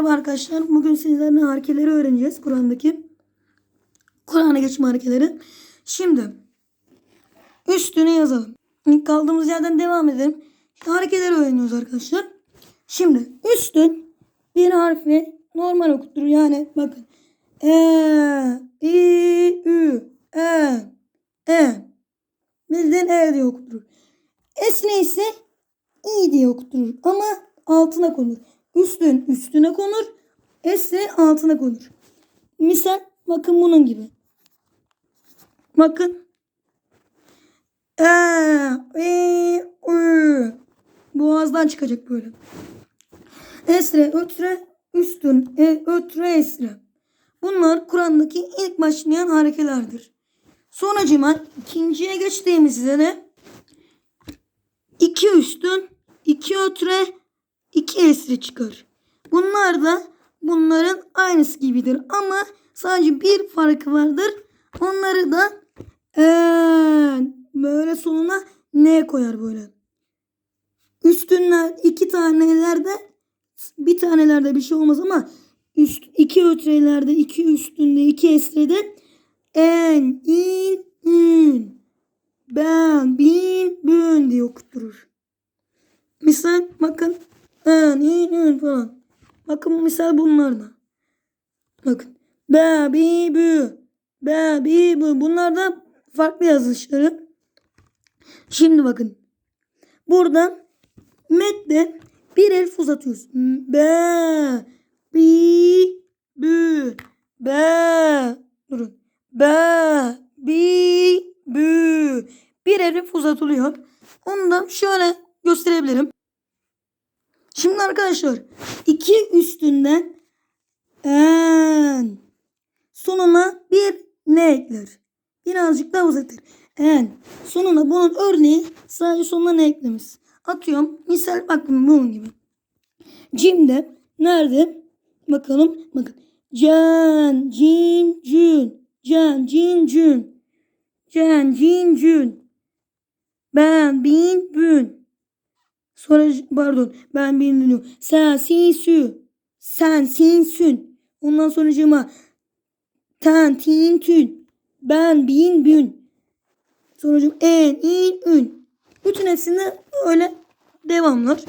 Merhaba arkadaşlar. Bugün sizlerle harekeleri öğreneceğiz. Kur'an'daki. Kur'an'a geçme harekeleri. Şimdi üstüne yazalım. İlk kaldığımız yerden devam edelim. İşte harekeleri öğreniyoruz arkadaşlar. Şimdi üstün bir harfi normal okuttur. Yani bakın. E, I, Ü, E, E. Bildiğin E diye okutur. Esne ise İ diye okutur. Ama altına konur. Üstün üstüne konur. Esre altına konur. Misal bakın bunun gibi. Bakın. E, i, ü. Boğazdan çıkacak böyle. Esre, ötre, üstün, e, ötre, esre. Bunlar Kur'an'daki ilk başlayan harekelerdir. Sonracıma ikinciye geçtiğimizde de iki üstün, iki ötre, iki esri çıkar. Bunlar da bunların aynısı gibidir ama sadece bir farkı vardır. Onları da eee, böyle sonuna ne koyar böyle. Üstünler iki tanelerde bir tanelerde bir şey olmaz ama üst iki ötrelerde iki üstünde iki esrede en in ün ben bin bün diye okutturur. Misal bakın en in ün falan. Bakın misal bunlar da. Bakın. Be bi bü. Be bi bü. Bunlar da farklı yazılışları. Şimdi bakın. Burada mette bir elif uzatıyoruz. Be bi bü. Be durun. Be bi bü. Bir elif uzatılıyor. Onu da şöyle gösterebilirim. Şimdi arkadaşlar iki üstünden en sonuna bir ne ekler? Birazcık daha uzatır. En sonuna bunun örneği sadece sonuna ne eklemiş? Atıyorum. Misal bakın bunun gibi. Cim'de nerede? Bakalım. Bakın. Can, cin, cün. Can, cin, cün. Can, cin, cün. Ben, bin, bün. Sonra pardon ben bilmiyorum. Sen sin sü. Sen sin sün. Ondan sonra cıma. Ten tin tün. Ben bin bün. Sonucum en in ün. Bütün hepsinde öyle devamlar.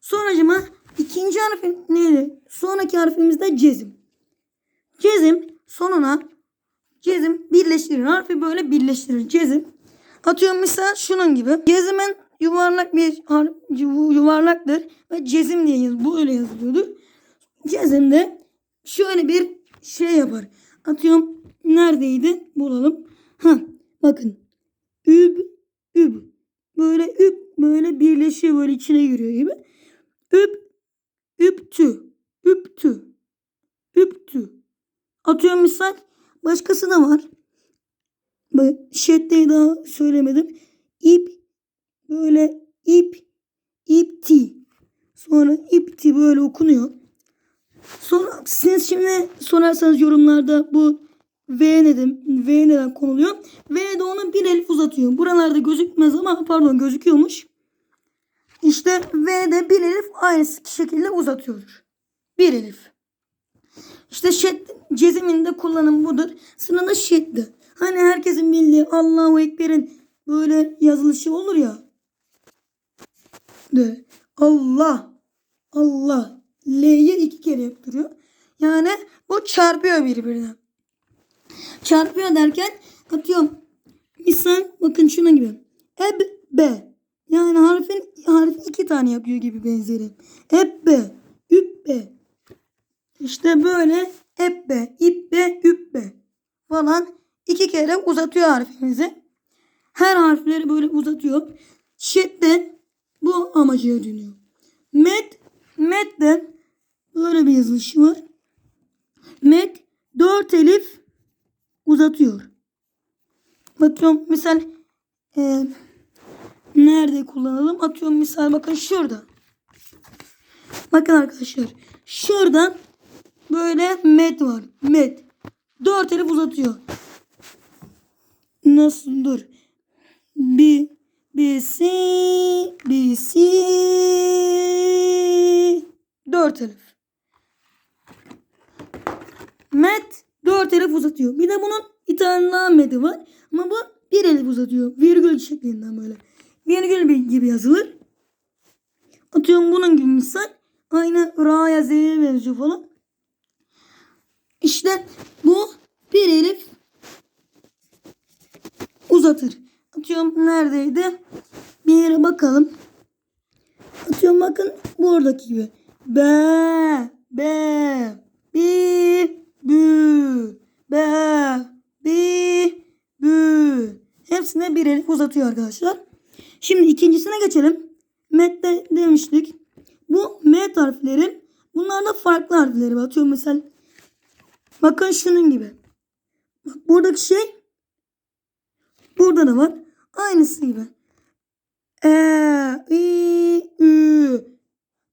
Sonracıma ikinci harfim neydi? Sonraki harfimiz de cezim. Cezim sonuna cezim birleştirir. Harfi böyle birleştirir. Cezim. Atıyorum misal şunun gibi. Cezimin yuvarlak bir yuvarlaktır ve cezim diye yaz bu öyle yazılıyordur. Cezim de şöyle bir şey yapar. Atıyorum neredeydi? Bulalım. Ha bakın. Üb üb. Böyle üb böyle birleşiyor böyle içine giriyor gibi. Üb üptü. Üptü. Üptü. Atıyorum misal başkası da var. Şeddeyi daha söylemedim. İp böyle ip ipti. Sonra ipti böyle okunuyor. Sonra siz şimdi sorarsanız yorumlarda bu V nedim? V neden konuluyor? V de ona bir elif uzatıyor. Buralarda gözükmez ama pardon gözüküyormuş. İşte V de bir elif aynı şekilde uzatıyordur. Bir elif. İşte şed, ceziminde kullanım budur. Sırada şeddi. Hani herkesin bildiği Allahu Ekber'in böyle yazılışı olur ya. De. Allah. Allah. L'yi iki kere yaptırıyor. Yani bu çarpıyor birbirine. Çarpıyor derken atıyorum. Misal bakın şuna gibi. Eb be. Yani harfin harfi iki tane yapıyor gibi benzeri. Ebbe. Übbe. İşte böyle ebbe, ibbe, übbe falan iki kere uzatıyor harfimizi. Her harfleri böyle uzatıyor. Şedde bu amacıya dönüyor. Met, metten böyle bir yazılış var. Met dört elif uzatıyor. Bakıyorum misal e, nerede kullanalım? Atıyorum misal bakın şurada. Bakın arkadaşlar şuradan böyle met var. Met. Dört elif uzatıyor. Nasıl dur? Bir, bir, sin. 4 elif. Met 4 elif uzatıyor. Bir de bunun bir tane medi var. Ama bu 1 elif uzatıyor. Virgül şeklinden böyle. Virgül gibi yazılır. Atıyorum bunun gibi misal. Aynı Ra'ya Z'ye benziyor falan. İşte bu bir elif uzatır. Atıyorum neredeydi? Bir yere bakalım. Atıyorum bakın buradaki gibi. B, B, bi, bü, B, bi, bü. Hepsine bir elif uzatıyor arkadaşlar. Şimdi ikincisine geçelim. Met'te demiştik. Bu met harfleri. Bunlar da farklı harfleri. Atıyorum mesela. Bakın şunun gibi. Bak buradaki şey burada da var. Aynısı gibi. E, i, ü.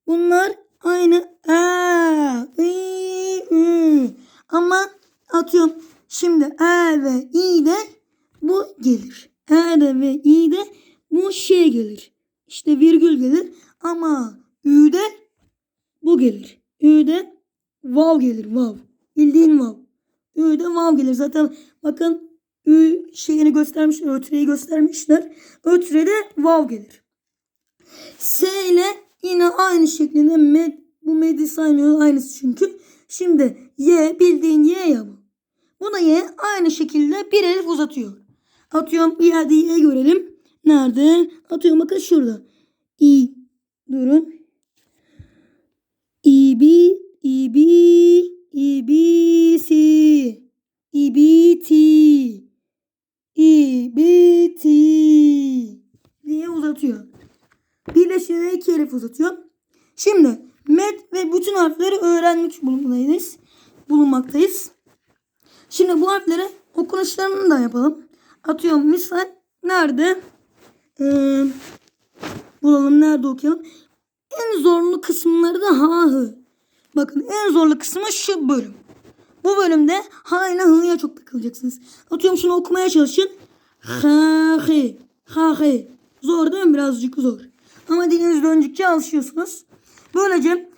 Bunlar aynı e, i, ü. Ama atıyorum şimdi e ve i de bu gelir. E de ve i de bu şey gelir. Virgül gelir. Ama ü de bu gelir. Ü de vav gelir vav. Bildiğin vav. Ü de vav gelir. Zaten bakın ü şeyini göstermişler. Ötreyi göstermişler. Ötre de vav gelir. S ile yine aynı şeklinde med, bu medi saymıyor aynısı çünkü. Şimdi y bildiğin y ya bu. Buna y aynı şekilde bir elif uzatıyor. Atıyorum bir yerde y görelim. Nerede? Atıyorum bakın şurada. İ durun. i bi i bi i bi si i bi ti i bi ti diye uzatıyor. Birleştirerek iki elif uzatıyor. Şimdi met ve bütün harfleri öğrenmiş bulunmaktayız. bulunmaktayız. Şimdi bu harfleri okunuşlarını da yapalım. Atıyorum misal nerede? Ee, bulalım nerede okuyalım. En zorlu kısımları da ha hı. Bakın en zorlu kısmı şu bölüm. Bu bölümde ha ile hı'ya çok takılacaksınız. Atıyorum şunu okumaya çalışın. Ha he. Ha he. Zor değil mi? Birazcık zor. Ama diliniz döndükçe alışıyorsunuz. Böylece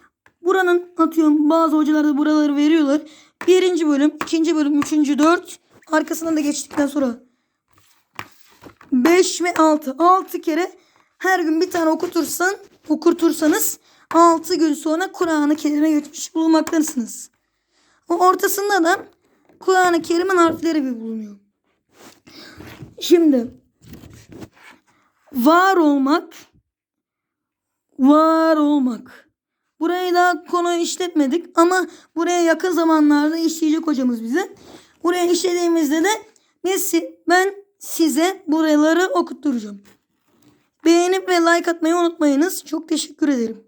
buranın atıyorum bazı hocalar da buraları veriyorlar. Birinci bölüm, ikinci bölüm, üçüncü, dört. Arkasından da geçtikten sonra 5 ve 6. 6 kere her gün bir tane okutursan, okutursanız 6 gün sonra Kur'an-ı Kerim'e geçmiş bulunmaktasınız. O ortasında da Kur'an-ı Kerim'in harfleri bir bulunuyor. Şimdi var olmak var olmak. Burayı da konu işletmedik ama buraya yakın zamanlarda işleyecek hocamız bize. Buraya işlediğimizde de biz, ben size buraları okutturacağım. Beğenip ve like atmayı unutmayınız. Çok teşekkür ederim.